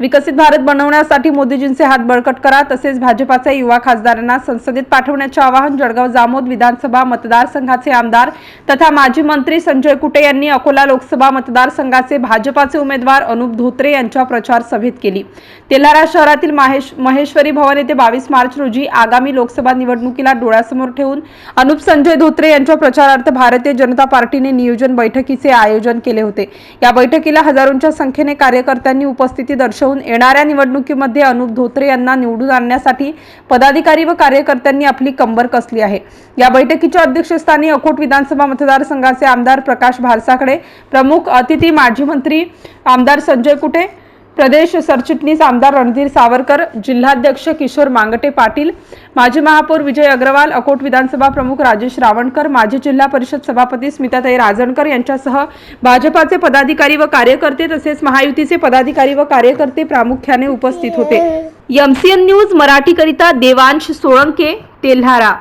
विकसित भारत बनवण्यासाठी मोदीजींचे हात बळकट करा तसेच भाजपाच्या युवा खासदारांना संसदेत पाठवण्याचे आवाहन जळगाव जामोद विधानसभा मतदारसंघाचे आमदार तथा माजी मंत्री संजय कुटे यांनी अकोला लोकसभा मतदारसंघाचे भाजपाचे उमेदवार अनुप धोत्रे यांच्या प्रचार सभेत केली. तेल्हारा शहरातील माहेश महेश्वरी भवन येथे बावीस मार्च रोजी आगामी लोकसभा निवडणुकीला डोळ्यासमोर ठेवून अनुप संजय धोत्रे यांच्या प्रचारार्थ भारतीय जनता पार्टीने नियोजन बैठकीचे आयोजन केले होते. या बैठकीला हजारोंच्या संख्येने कार्यकर्त्यांनी उपस्थिती दर्शवून येणाऱ्या निवडणुकीमध्ये अनुप धोत्रे यांना निवडून आणण्यासाठी पदाधिकारी व कार्यकर्त्यांनी आपली कंबर कसली आहे? या बैठकीच्या अध्यक्षस्थानी अकोट विधानसभा मतदारसंघाचे आमदार प्रकाश भारसाकडे प्रमुख अतिथी माजी मंत्री आमदार संजय कुटे प्रदेश सरचिटणीस आमदार रणधीर सावरकर जिल्हाध्यक्ष किशोर मांगटे पाटील माजी महापौर विजय अग्रवाल अकोट विधानसभा प्रमुख राजेश रावणकर माजी जिल्हा परिषद सभापती स्मिताताई राजणकर यांच्यासह भाजपाचे पदाधिकारी व कार्यकर्ते तसेच महायुतीचे पदाधिकारी व कार्यकर्ते प्रामुख्याने उपस्थित होते. एमसीएन न्यूज मराठीकरिता देवांश सोळंके तेल्हारा.